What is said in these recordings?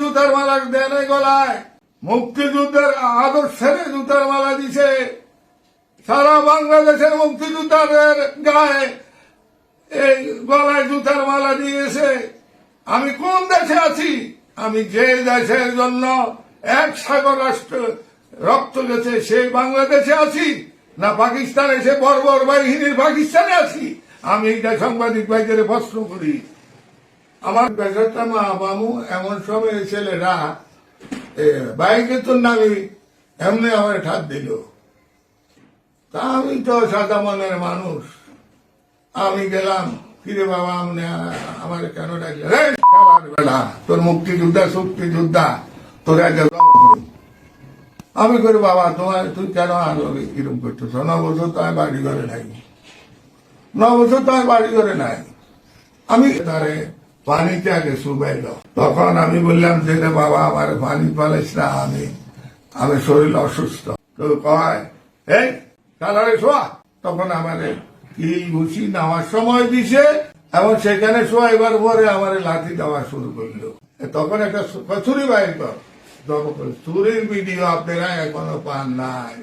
জুতার মালা দেয় নাই গলায়। মুক্তিযুদ্ধের আদর্শের জুতার মালা দিছে। সারা বাংলাদেশের মুক্তিযোদ্ধাদের গায়ে এই গলায় জুতার মালা দিয়েছে। আমি কোন দেশে আছি? আমি যে দেশের জন্য এক সাগর রাষ্ট্র রক্ত গেছে, সেই বাংলাদেশে আছি না পাকিস্তানে সে বর্বর বাহিনীর পাকিস্তানে আছি? আমি এটা সাংবাদিক ভাইদের প্রশ্ন করি। আমার পেশাটা মা বামু এমন সময় ছেলেরা বাইকে তো নামি, এমনি আমার ঠাত দিল। তা আমি তো সাদা মনের মানুষ। আমি গেলাম, কিরে বাবা আমনে আমার কেন ডাকলে রে শালার বেটা তোর মুক্তিযোদ্ধা, শক্তিযোদ্ধা, তোর আমি করি বাবা, তোমার, তুই কেন আর কিরম করতেছ? ন বছর তো আমি বাড়ি ঘরে নাই। ন বছর তো আমি বাড়ি ঘরে নাই। আমি তারে পানিতে আগে শুবাইল তখন আমি বললাম, যে বাবা, আমার পানি পালিস না, আমি আমি শরীর অসুস্থ। তো কয় শোয়া। তখন আমারে কিল ঘুষি নেওয়ার সময় দিছে, এবং সেখানে শোয়াইবার পরে আমার লাঠি দেওয়া শুরু করল। তখন একটা ছুরি বাইর কর ছুরির ভিডিও আপনারা এখনও পান নাই।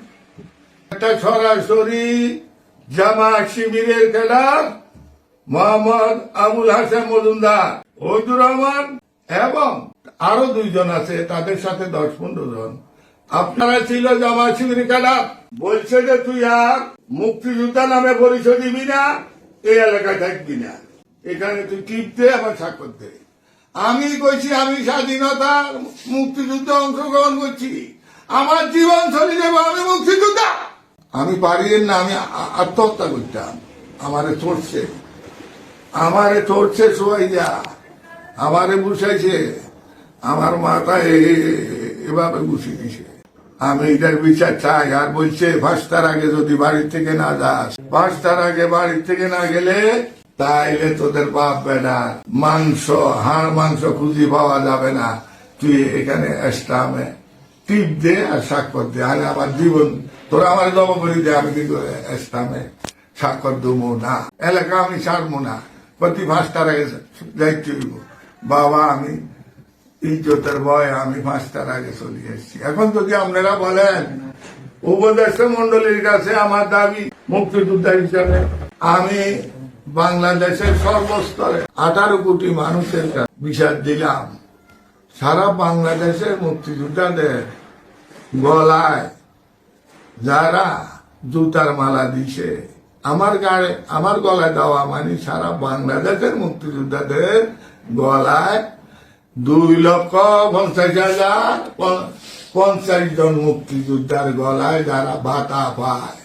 একটা সরাসরি জামা শিবিরের খেলার মোহাম্মদ আবুল হাসান মজুমদার ওইদুর রহমান এবং আরও দুইজন আছে, তাদের সাথে দশ পনেরো জন। আপনারা ছিল জামা শিবির খেলা বলছে যে তুই আর মুক্তিযোদ্ধা নামে পরিচয় দিবি না, এই এলাকায় থাকবি না। এখানে তুই টিপতে আবার স্বাক্ষর দে। আমি কইছি, আমি স্বাধীনতা মুক্তিযুদ্ধে অংশগ্রহণ করছি। আমার জীবন চলে যাবে, আমি মুক্তিযোদ্ধা। আমি পারি না, আমি আত্মহত্যা করতাম। আমারে চড়ছে আমারে চড়ছে সবাই আমারে বুঝাইছে আমার মাথা এভাবে বুঝিয়ে দিছে। আমি এটার বিচার চাই, আর বলছে পাঁচটার আগে যদি বাড়ি থেকে না যাস পাঁচটার আগে বাড়ি থেকে না গেলে তাইলে তোদের বাপ বেটা মাংস, হাড় মাংস খুঁজি পাওয়া যাবে না। তুই এখানে এস্টামে টিপ দে আর স্বাক্ষর দে, আরে আমার জীবন, তোরা আমার জব করি দে, আমি কিন্তু এস্টামে স্বাক্ষর দেবো না। এলাকা আমি ছাড়বো না। প্রতি পাঁচটার আগে যাইতে হইব। বাবা, আমি ইজ্জতের ভয় আমি পাঁচটার আগে চলে এসেছি এখন যদি আপনারা বলেন, উপদেষ্টা মন্ডলীর কাছে আমার দাবি, মুক্তিযোদ্ধা হিসাবে, আমি বাংলাদেশের সর্বস্তরে আঠারো কোটি মানুষের বিচার দিলাম। সারা বাংলাদেশের মুক্তিযোদ্ধাদের গলায় যারা জুতার মালা দিছে আমার গায়ে, আমার গলায় দেওয়া মানে সারা বাংলাদেশের মুক্তিযোদ্ধাদের গলায় দুই লক্ষ পঞ্চাশ হাজার পঞ্চাশ জন মুক্তিযোদ্ধার গলায় যারা ভাতা পায়।